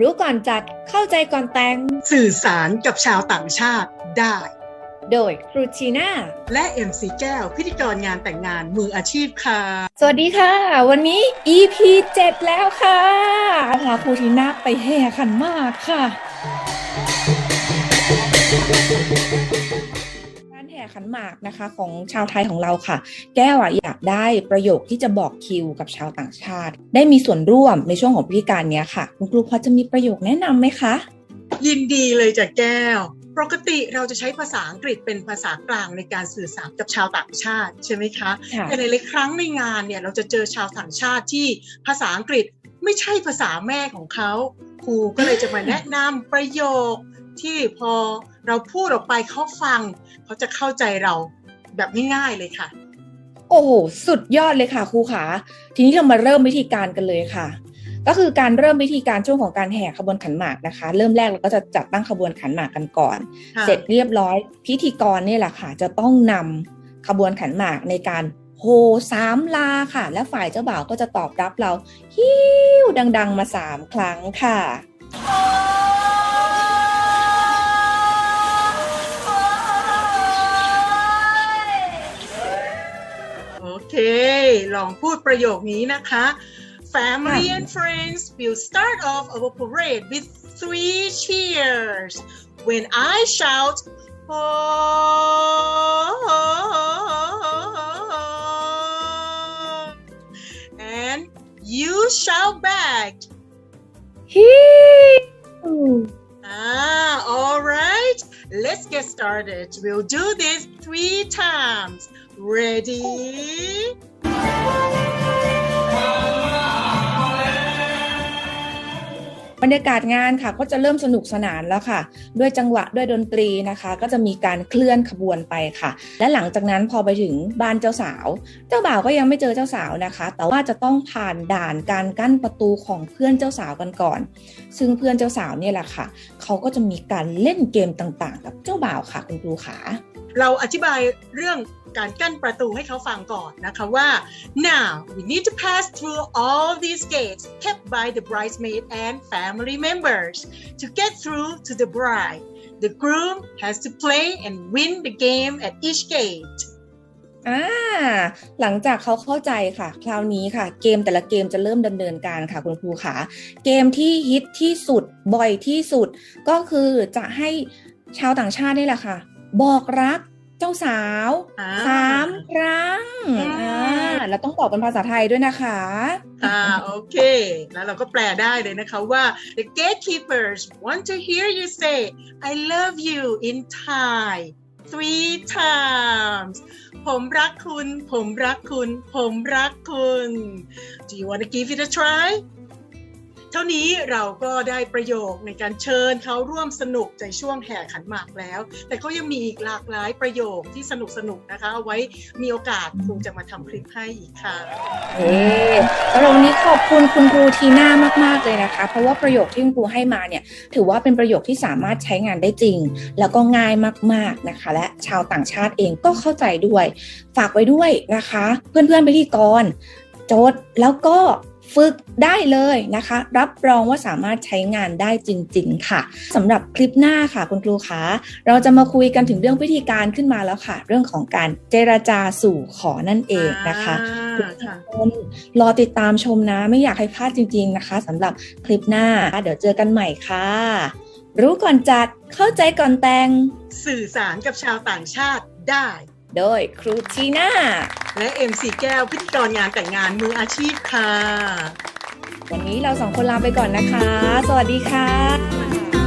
รู้ก่อนจัดเข้าใจก่อนแต่ง สื่อสารกับชาวต่างชาติได้ โดยครูชีน่าและเอ็มซีแก้วพิธีกรงานแต่งงานมืออาชีพค่ะ สวัสดีค่ะ วันนี้ EP 7 แล้วค่ะพาครูทีน่าไปแห่ขันหมากค่ะการแห่ขันหมากนะคะของชาวไทยของเราค่ะ แก้วอะอยากได้ประโยคที่จะบอกคิวกับชาวต่างชาติ ได้มีส่วนร่วมในช่วงของพิธีการเนี้ยค่ะ คุณครูพอจะมีประโยคแนะนำไหมคะ ยินดีเลยจากแก้ว ปกติเราจะใช้ภาษาอังกฤษเป็นภาษากลางในการสื่อสารกับชาวต่างชาติใช่ไหมคะค่ะแต่ในหลายๆครั้งในงานเนี่ยเราจะเจอชาวต่างชาติที่ภาษาอังกฤษไม่ใช่ภาษาแม่ของเขาครูก็เลยจะมาแนะนำประโยค ที่พอเราพูดออกไปเขาฟัง เขาจะเข้าใจเราแบบง่ายๆเลยค่ะ โอ้โหสุดยอดเลยค่ะครูขาทีนี้เรามาเริ่มวิธีการกันเลยค่ะ ก็คือการเริ่มวิธีการช่วงของการแห่ขบวนขันหมากนะคะ เริ่มแรกเราก็จะจัดตั้งขบวนขันหมากกันก่อนค่ะเสร็จเรียบร้อยพิธีกรเนี่ยแหละค่ะ จะต้องนำขบวนขันหมากในการโฮสามลาค่ะ และฝ่ายเจ้าบ่าวก็จะตอบรับเราฮิ้วดัง ๆ มาสามครั้งค่ะ เค ลองพูดประโยคนี้นะคะ Family and friends will start off our parade with three cheers. When I shout, "Ho!" and you shout back, Let's get started. We'll do this three times. Ready? บรรยากาศงานค่ะ ก็จะเริ่มสนุกสนานแล้วค่ะ ด้วยจังหวะด้วยดนตรีนะคะ ก็จะมีการเคลื่อนขบวนไปค่ะ และหลังจากนั้นพอไปถึงบ้านเจ้าสาว เจ้าบ่าวก็ยังไม่เจอเจ้าสาวนะคะ แต่ว่าจะต้องผ่านด่านการกั้นประตูของเพื่อนเจ้าสาวกันก่อน ซึ่งเพื่อนเจ้าสาวเนี่ยแหละค่ะ เขาก็จะมีการเล่นเกมต่างๆ กับเจ้าบ่าวค่ะคุณครูขา เราอธิบายเรื่องการกั้นประตูให้เขาฟังก่อนนะคะว่า now we need to pass through all these gates kept by the bridesmaid and family members to get through to the bride the groom has to play and win the game at each gate อ่าหลังจากเขาเข้าใจค่ะ คราวนี้ค่ะ เกมแต่ละเกมจะเริ่มดำเนินการค่ะคุณครูขาเกมที่ฮิตที่สุดบ่อยที่สุด ก็คือจะให้ชาวต่างชาตินี่แหละค่ะ บอกรักเจ้าสาวอ่าสามครั้งอืมอ่าแล้วต้องบอกเป็นภาษาไทยด้วยนะคะอ่าโอเค แล้วเราก็แปลได้เลยนะคะว่า the gatekeepers want to hear you say I love you in Thai three times ผมรักคุณ ผมรักคุณ ผมรักคุณ Do you want to give it a try เท่านี้เราก็ได้ประโยคในการเชิญเขาร่วมสนุกในช่วงแห่ขันหมากแล้ว แต่ก็ยังมีอีกหลากหลายประโยคที่สนุกสนุกๆนะคะเอาไว้มีโอกาสครูจะมาทำคลิปให้อีกค่ะเอ๊แล้ววันนี้ขอบคุณคุณครูทีน่ามาก ๆ เลยนะคะ เพราะว่าประโยคที่คุณครูให้มาเนี่ยถือว่าเป็นประโยคที่สามารถใช้งานได้จริง แล้วก็ง่ายมาก ๆนะคะ และชาวต่างชาติเองก็เข้าใจด้วย ฝากไว้ด้วยนะคะ เพื่อนๆพิธีกรโจทย์แล้วก็ ฝึกได้เลยนะคะ รับรองว่าสามารถใช้งานได้จริง ๆ ค่ะสำหรับคลิปหน้าค่ะคุณครูคะเราจะมาคุยกันถึงเรื่องวิธีการขึ้นมาแล้วค่ะ เรื่องของการเจรจาสู่ขอนั่นเองนะคะอ่าค่ะคนรอติดตามชมนะ ไม่อยากให้พลาดจริง ๆ นะคะสำหรับคลิปหน้า เดี๋ยวเจอกันใหม่ค่ะ รู้ก่อนจัดเข้าใจก่อนแต่ง สื่อสารกับชาวต่างชาติได้ โดยครูทีน่าและเอ็มสีแก้วพิธีกรงานแต่งงานมืออาชีพค่ะ วันนี้เราสองคนลาไปก่อนนะคะ สวัสดีค่ะ